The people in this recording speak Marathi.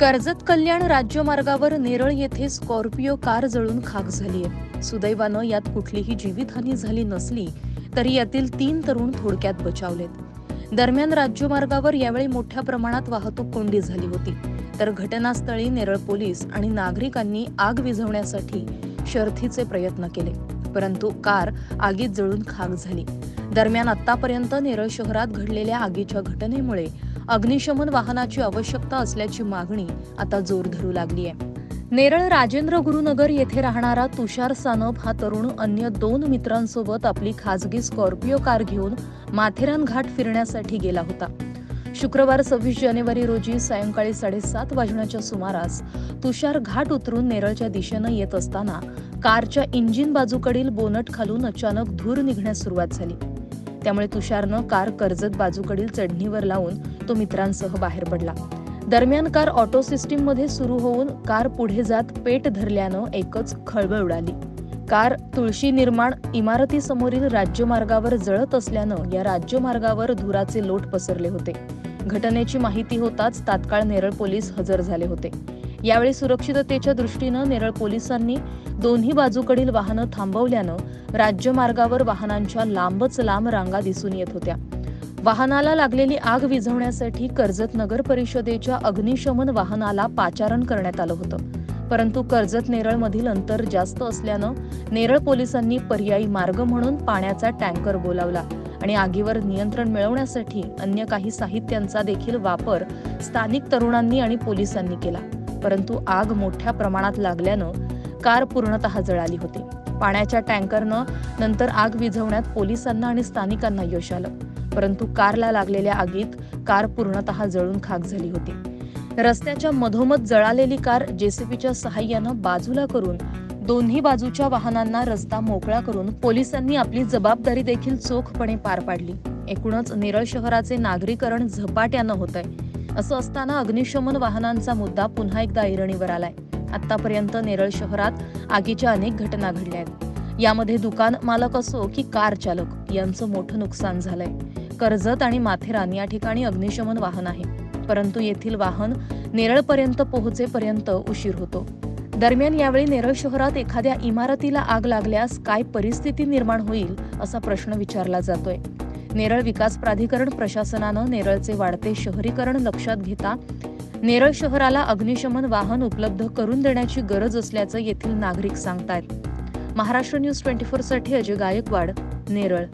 कर्जत कल्याण राज्यमार्गावर नेरळ येथे स्कॉर्पिओ कार जळून खाक झाली आहे. सुदैवानं यात कुठलीही जीवितहानी झाली नसली तरी यातील तीन तरुण थोडक्यात बचावलेत. दरम्यान राज्यमार्गावर यावेळी मोठ्या प्रमाणात वाहतूक कोंडी झाली होती. तर घटनास्थळी नेरळ पोलीस आणि नागरिकांनी आग विझवण्यासाठी शर्थीचे प्रयत्न केले. परंतु कार आगीत जळून खाक झाली. दरम्यान आतापर्यंत नेरळ शहरात घडलेल्या आगीच्या घटनेमुळे अग्निशमन वाहनाची आवश्यकता असल्याची मागणी आता जोर धरू लागली आहे. नेरळ राजेंद्र गुरुनगर येथे राहणारा तुषार सानप हा तरुण अन्य दोन मित्रांसोबत आपली खासगी स्कॉर्पिओ कार घेऊन माथेरान घाट फिरण्यासाठी गेला होता. शुक्रवार सव्वीस जानेवारी रोजी सायंकाळी साडेसात वाजण्याच्या सुमारास तुषार घाट उतरून नेरळच्या दिशेनं येत असताना कारच्या इंजिन बाजूकडील बोनट खालून अचानक धूर निघण्यास सुरुवात झाली. त्यामुळे तुषारनं कार कर्जत बाजूकडील चढणीवर लावून तो मित्रांसह बाहेर पडला. दरम्यान कार ऑटो सिस्टीममध्ये सुरू होऊन कार पुढे जात पेट धरल्यानं एकच खळबळ उडाली. कार तुळशी निर्माण इमारतीसमोरील राज्यमार्गावर जळत असल्यानं या राज्यमार्गावर धुराचे लोट पसरले होते. घटनेची माहिती होताच तात्काळ नेरळ पोलीस हजर झाले होते. यावेळी सुरक्षिततेच्या दृष्टीनं नेरळ पोलिसांनी दोन्ही बाजूकडील वाहनं थांबवल्यानं राज्यमार्गावर वाहनांच्या लांबच लांब रांगा दिसून येत होत्या. वाहनाला लागलेली आग विझवण्यासाठी कर्जत नगर परिषदेच्या अग्निशमन वाहनाला पाचारण करण्यात आलं होतं. परंतु कर्जत नेरळ मधील अंतर जास्त असल्यानं नेरळ पोलिसांनी पर्यायी मार्ग म्हणून पाण्याचा टँकर बोलावला आणि आगीवर नियंत्रण मिळवण्यासाठी अन्य काही साहित्यांचा देखील वापर स्थानिक तरुणांनी आणि पोलिसांनी केला. परंतु आग मोठ्या प्रमाणात लागल्यानं कार पूर्णतः जळाली होती. पाण्याच्या टँकरनं नंतर आग विझवण्यात पोलिसांना आणि स्थानिकांना यश आलं. परंतु कारला लागलेल्या आगीत कार पूर्णतः जळून खाक झाली होती. रस्त्याच्या मधोमध जळालेली कार जेसीबीच्या सहाय्यानं बाजूला करून दोन्ही बाजूच्या वाहनांना रस्ता मोकळा करून पोलिसांनी आपली जबाबदारी देखील चोखपणे पार पाडली. एकूणच नेरळ शहराचे नागरीकरण झपाट्यानं होत आहे असं असताना अग्निशमन वाहनांचा मुद्दा पुन्हा एकदा ऐरणीवर आलाय. आतापर्यंत नेरळ शहरात आगीच्या अनेक घटना घडल्या आहेत. यामध्ये दुकान मालक असो की कार चालक यांचं मोठं नुकसान झालंय. कर्जत आणि माथेरान या ठिकाणी अग्निशमन वाहन आहे. परंतु येथील वाहन नेरळपर्यंत पोहोचेपर्यंत उशीर होतो. दरम्यान यावेळी नेरळ शहरात एखाद्या इमारतीला आग लागल्यास काय परिस्थिती निर्माण होईल असा प्रश्न विचारला जातोय. नेरळ विकास प्राधिकरण प्रशासनानं नेरळचे वाढते शहरीकरण लक्षात घेता नेरळ शहराला अग्निशमन वाहन उपलब्ध करून देण्याची गरज असल्याचं येथील नागरिक सांगतायत. महाराष्ट्र न्यूज ट्वेंटी फोरसाठी अजय गायकवाड नेरळ.